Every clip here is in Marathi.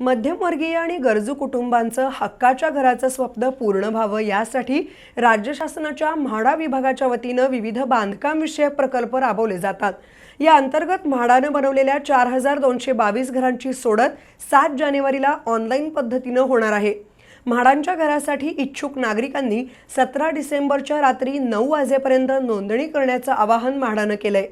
मध्यमवर्गीय आणि गरजू कुटुंबांचं हक्काच्या घराचं स्वप्न पूर्ण व्हावं यासाठी राज्य शासनाच्या म्हाडा विभागाच्या वतीनं विविध बांधकाम विषयक प्रकल्प राबवले जातात. या अंतर्गत म्हाडानं बनवलेल्या चार हजार दोनशे बावीस घरांची सोडत सात जानेवारीला ऑनलाईन पद्धतीनं होणार आहे. म्हाडांच्या घरासाठी इच्छुक नागरिकांनी सतरा डिसेंबरच्या रात्री नऊ वाजेपर्यंत नोंदणी करण्याचं आवाहन म्हाडानं केलंय.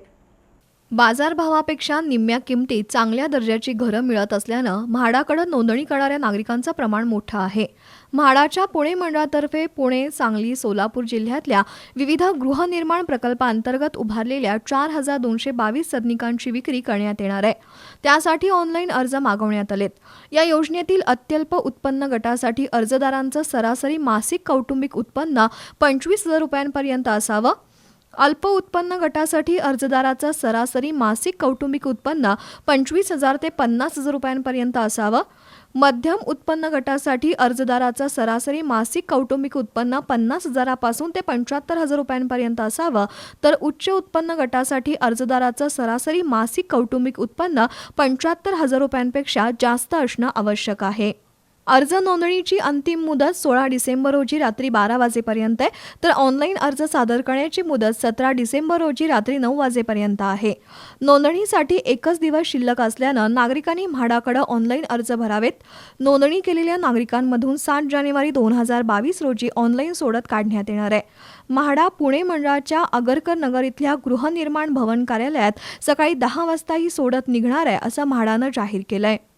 बाजारभावापेक्षा निम्म्या किमतीत चांगल्या दर्जाची घरं मिळत असल्यानं म्हाडाकडं नोंदणी करणाऱ्या नागरिकांचं प्रमाण मोठं आहे. म्हाडाच्या पुणे मंडळातर्फे पुणे सांगली सोलापूर जिल्ह्यातल्या विविध गृहनिर्माण प्रकल्पांतर्गत उभारलेल्या चार हजार दोनशे बावीस सदनिकांची विक्री करण्यात येणार आहे. त्यासाठी ऑनलाईन अर्ज मागवण्यात आलेत. या योजनेतील अत्यल्प उत्पन्न गटासाठी अर्जदारांचं सरासरी मासिक कौटुंबिक उत्पन्न पंचवीस हजार रुपयांपर्यंत असावं. अल्प उत्पन्न गटासाठी अर्जदाराचं सरासरी मासिक कौटुंबिक उत्पन्न पंचवीस हजार ते पन्नास हजार रुपयांपर्यंत असावं. मध्यम उत्पन्न गटासाठी अर्जदाराचं सरासरी मासिक कौटुंबिक उत्पन्न पन्नास हजारापासून ते पंच्याहत्तर हजार रुपयांपर्यंत असावं. तर उच्च उत्पन्न गटासाठी अर्जदाराचं सरासरी मासिक कौटुंबिक उत्पन्न पंच्याहत्तर हजार रुपयांपेक्षा जास्त असणं आवश्यक आहे. अर्ज नोंदणीची अंतिम मुदत सोळा डिसेंबर रोजी रात्री बारा वाजेपर्यंत आहे. तर ऑनलाईन अर्ज सादर करण्याची मुदत सतरा डिसेंबर रोजी रात्री नऊ वाजेपर्यंत आहे. नोंदणीसाठी एकच दिवस शिल्लक असल्यानं नागरिकांनी म्हाडाकडे ऑनलाईन अर्ज भरावेत. नोंदणी केलेल्या नागरिकांमधून सात जानेवारी दोन हजार बावीस रोजी ऑनलाईन सोडत काढण्यात येणार आहे. म्हाडा पुणे मंडळाच्या आगरकर नगर इथल्या गृहनिर्माण भवन कार्यालयात सकाळी दहा वाजता ही सोडत निघणार आहे असं म्हाडानं जाहीर केलं आहे